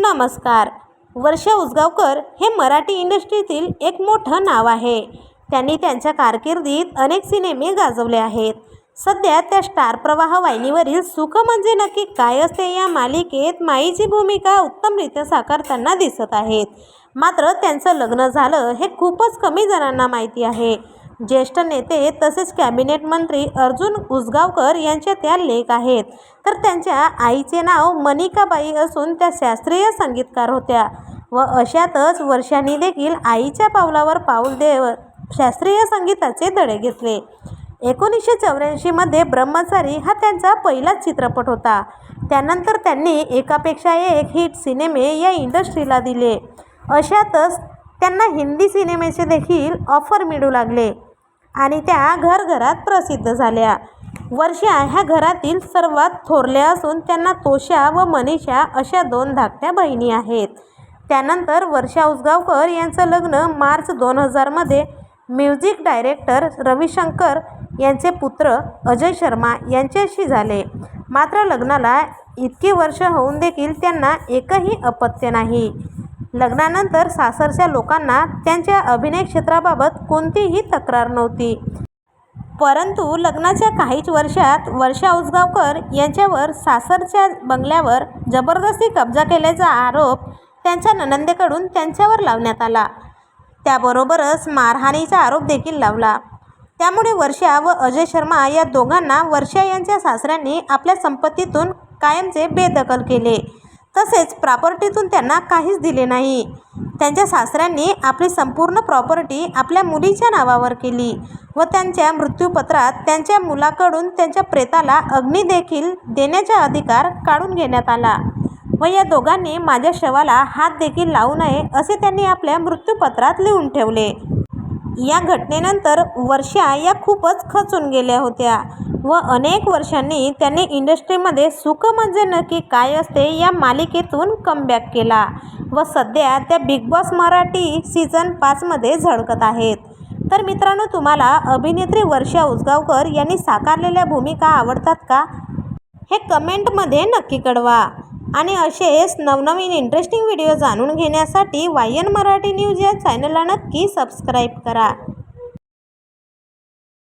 नमस्कार. वर्षा उसगावकर हे मराठी इंडस्ट्रीतील एक मोठं नाव आहे. त्यांनी त्यांच्या कारकिर्दीत अनेक सिनेमे गाजवले आहेत. सध्या त्या स्टार प्रवाह वाहिनीवरील सुख म्हणजे नक्की काय असते या मालिकेत माईची भूमिका उत्तमरित्या साकारताना दिसत आहेत. मात्र त्यांचं लग्न झालं हे खूपच कमी जणांना माहिती आहे. ज्येष्ठ नेते तसेच कॅबिनेट मंत्री अर्जुन उसगावकर यांच्या त्या लेख आहेत. तर त्यांच्या आईचे नाव मनिकाबाई असून त्या शास्त्रीय संगीतकार होत्या व अशातच वर्षांनी देखील आईच्या पावलावर पाऊल देत शास्त्रीय संगीताचे धडे घेतले. एकोणीसशे चौऱ्याऐंशीमध्ये ब्रह्मचारी हा त्यांचा पहिलाच चित्रपट होता. त्यानंतर त्यांनी एकापेक्षा एक हिट सिनेमे या इंडस्ट्रीला दिले. अशातच त्यांना हिंदी सिनेमेचे देखील ऑफर मिळू लागले. आणि त्या घरघरात प्रसिद्ध झाल्या. वर्षा ह्या घरातील सर्वात थोरल्या असून त्यांना तोषा व मनीषा अशा दोन धाकट्या बहिणी आहेत. त्यानंतर वर्षा उसगावकर यांचं लग्न मार्च दोन हजारमध्ये म्युझिक डायरेक्टर रविशंकर यांचे पुत्र अजय शर्मा यांच्याशी झाले. मात्र लग्नाला इतकी वर्ष होऊन देखील त्यांना एकही अपत्य नाही. लग्नानंतर सासरच्या लोकांना त्यांच्या अभिनय क्षेत्राबाबत कोणतीही तक्रार नव्हती. परंतु लग्नाच्या काहीच वर्षात वर्षा उसगावकर यांच्यावर सासरच्या बंगल्यावर जबरदस्ती कब्जा केल्याचा आरोप त्यांच्या ननंदेकडून त्यांच्यावर लावण्यात आला. त्याबरोबरच मारहाणीचा आरोप देखील लावला. त्यामुळे वर्षा व अजय शर्मा या दोघांना वर्षा यांच्या सासऱ्यांनी आपल्या संपत्तीतून कायमचे बेदखल केले. तसेच प्रॉपर्टीतून त्यांना काहीच दिले नाही. त्यांच्या सासऱ्यांनी आपली संपूर्ण प्रॉपर्टी आपल्या मुलीच्या नावावर केली व त्यांच्या मृत्यूपत्रात त्यांच्या मुलाकडून त्यांच्या प्रेताला अग्नी देखील देण्याचा अधिकार काढून घेण्यात आला व या दोघांनी माझ्या शवाला हात देखील लावू नये असे त्यांनी आपल्या मृत्यूपत्रात लिहून ठेवले. या घटनेनंतर वर्षा या खूपच खचून गेल्या होत्या व अनेक वर्षांनी त्यांनी इंडस्ट्रीमध्ये सुख म्हणजे नक्की काय असते या मालिकेतून कमबॅक केला व सध्या त्या बिग बॉस मराठी सीझन पाचमध्ये झळकत आहेत. तर मित्रांनो तुम्हाला अभिनेत्री वर्षा उसगावकर यांनी साकारलेल्या भूमिका आवडतात का? हे कमेंटमध्ये नक्की कळवा. आणि असेच नवनवीन इंटरेस्टिंग व्हिडिओ जाणून घेण्यासाठी वाय एन मराठी न्यूज या चॅनलला नक्की सबस्क्राईब करा.